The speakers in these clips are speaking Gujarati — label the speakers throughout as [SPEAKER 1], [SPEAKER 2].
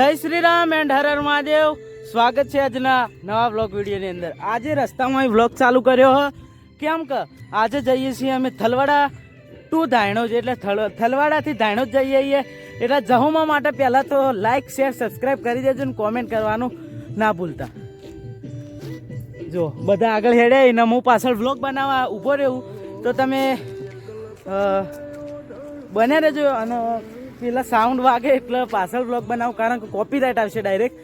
[SPEAKER 1] જય શ્રી રામ એન્ડ હર હર મહાદેવ. સ્વાગત છે આજના નવા વ્લોગ વિડીયોની અંદર. આજે રસ્તામાં વ્લોગ ચાલુ કર્યો હ. કેમ કે આજે જઈએ છીએ અમે થલવાડા ટુ ધાયણો જ એટલે થલવાડાથી ધાયણો જ જઈએ છીએ. એટલે જહુમાં માટે પહેલાં તો લાઇક શેર સબસ્ક્રાઈબ કરી દેજો ને કોમેન્ટ કરવાનું ના ભૂલતા. જો, બધા આગળ હેડે ને હું પાછળ વ્લોગ બનાવવા ઊભો રહેવું. તો તમે બને રહેજો અને પેલા સાઉન્ડ વાગે એટલે પાછળ બ્લોગ બનાવું કારણ કે કોપીરાઇટ આવશે ડાયરેક્ટ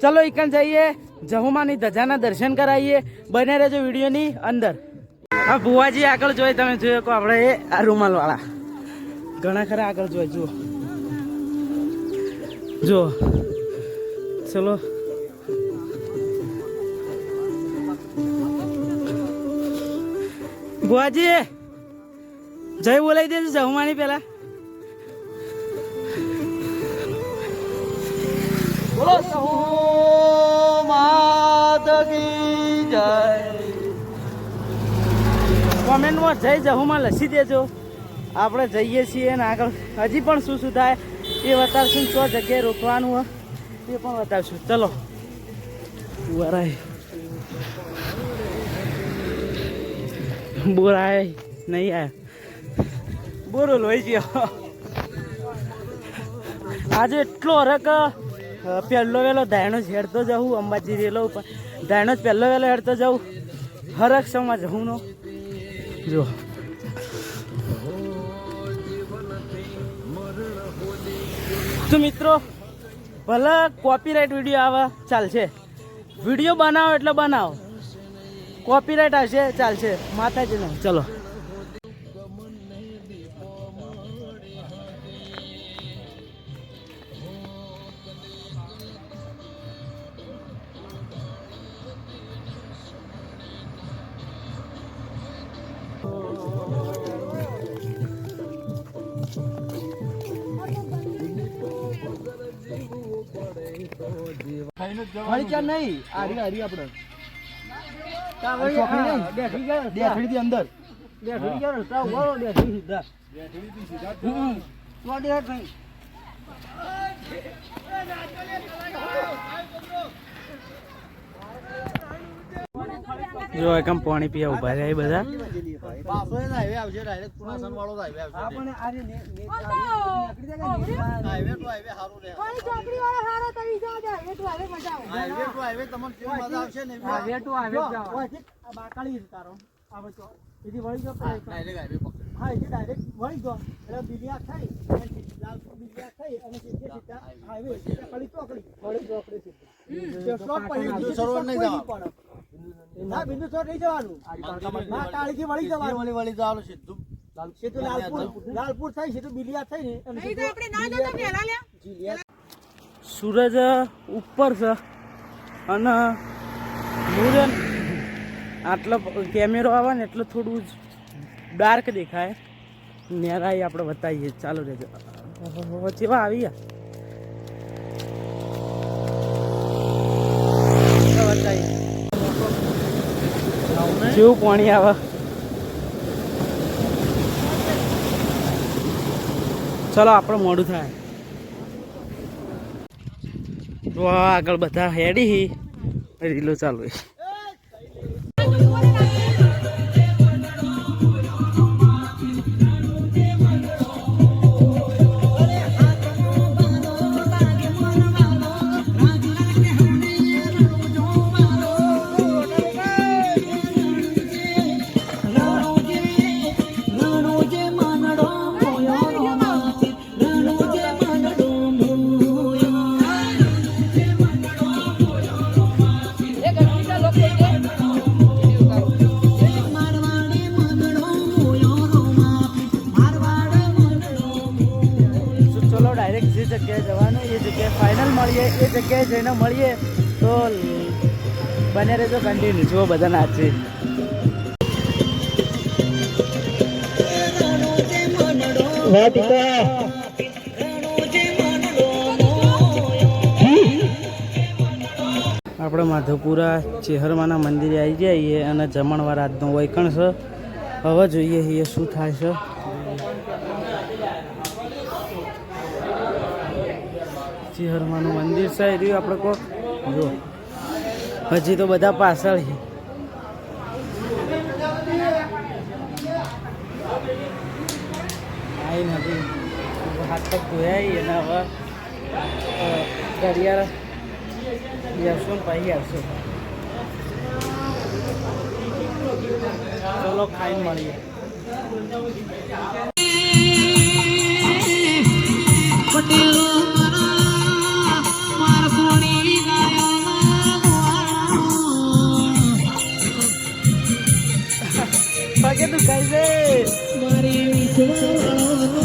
[SPEAKER 1] ચલો એકન જઈએ, જહુમાની ધજાના દર્શન કરાવીએ. બને રહેજો વિડીયોની અંદર. હા ભુવાજી આગળ જોઈ, તમે જોયો કહો આપણે આ રૂમાલવાળા. ઘણા ખરા આગળ જોઈ, જુઓ. જો ચલો. ભુવાજી, જય બોલાવી દેજો જહુમાની પેલા બોલો સહુ માત કી જય. કોમેન્ટમાં જય જહુમાં લસી દેજો. આપણે જઈએ છીએ ને આગળ. હજી પણ શું શું થાય એ બતાવશું સો જગ્યાએ રોકવાનું હોય એ પણ બતાવશું. ચલો. વરાય બોરાય નહીં આવ્યા બોરો લોહી ગયો. આજે એટલો હરક અ, પહેલો વહેલો ધાયણો જ હેડતો જાઉં અંબાજી રેલો ઉપર. ધાયણો જ પહેલો વહેલો હેડતો જાઉં. હરક સમજ હું નો. જો. તો મિત્રો ભલે કોપીરાઇટ વીડિયો આવે ચાલશે. વીડિયો બનાવો એટલે બનાવો. કોપીરાઇટ આવશે ચાલશે. માતાજીનો ચલો.
[SPEAKER 2] નહીં? આરી હારી આપણે. દેખડી થી અંદર.
[SPEAKER 1] દેખડી ગયો રસ્તા ઊભો રહો, દેખડી સીધા. તો દેખ નહીં. જો એકમ પાણી પીવા ઊભા રહ્યા બધા?
[SPEAKER 2] સરોવર નહીં જવાનું ના બિંદુ સરોવર નહીં જવાનું. ના કાળીથી વળી જવાનું. વળી વળી જવાનું સીધું. સીધું લાલપુર લાલપુર થઈ સીધું બિલિયા થઈ ને
[SPEAKER 1] સૂરજ ઉપર છે અને મુરન આટલો કેમેરો આવે ને એટલે થોડું ડાર્ક દેખાય. નેરાઈ આપણે બતાવીએ. ચાલો રહેજો વચ્ચે આવી ગયા ચાલો બતાવીએ. કેવું પાણી આવે. ચલો આપણે મોડું થાય. તો આગળ બધા હેડી રીલો ચાલુ. મળીએ એ જગ્યાએ જઈને મળીએ તો બને રહેજો કન્ટિન્યુ જુઓ બધા નાચે આપણે માધવપુરા ચેહરમાના મંદિરે આવી જઈએ અને જમણવાર આજનો વૈકણ છે. હવે જોઈએ એ શું થાય છે. સચી હરમાનું મંદિર છે રહ્યું આપણે કો જો, હજી તો બધા પાછળ છે. આઈ નથી હાથ પગ ધોયા એના હવે ઘડિયાળ ને પછી આવશું. ચલો, ખાઈને મળીએ. પગે દુખાય છે
[SPEAKER 3] આવો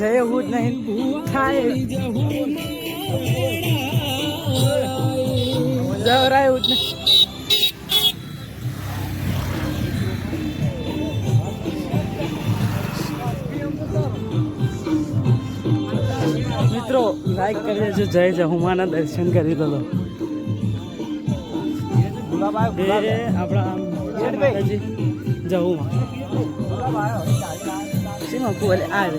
[SPEAKER 1] હવે એવું જ નહીં થાય. જવરાયું જ નહીં. મિત્રો લાઈક કરી દેજો. જય જહુમાના દર્શન કરી દો. આપણા માતાજી શીમાં કુવાલે આ રે.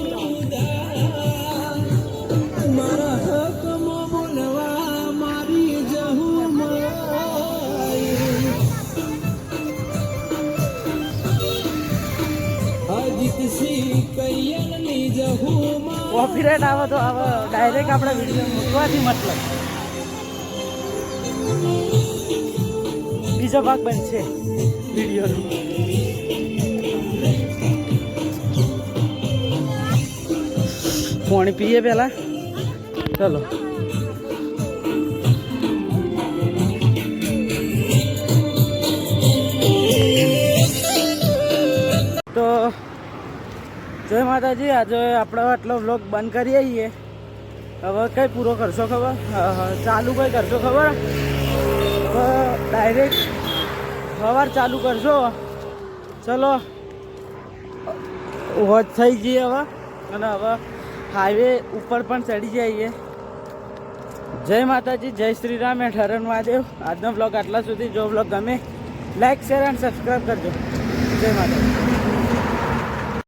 [SPEAKER 1] કોપીરાઈટ આવે તો આવે. ડાયરેક્ટ આપણે વીડિયો મૂકવાથી મતલબ. બીજો ભાગ બનશે વિડીયોનો પાણી પીએ પહેલાં? ચલો. માતાજી, આજે આપણે આટલો વ્લોગ બંધ કરીએ છીએ. હવે કંઈ પૂરો કરશો ખબર? ચાલુ કંઈ કરશો ખબર? હવે ડાયરેક્ટ સવાર ચાલુ કરશો. ચલો, વોચ થઈ જઈએ હવે. અને હવે હાઈવે ઉપર પણ ચડી જઈએ. જય માતાજી, જય શ્રી રામ એન્ડ હરણ મહાદેવ. આજનો બ્લોગ આટલા સુધી. જો બ્લોગ ગમે લાઈક શેર એન્ડ સબસ્ક્રાઈબ કરજો. જય માતાજી.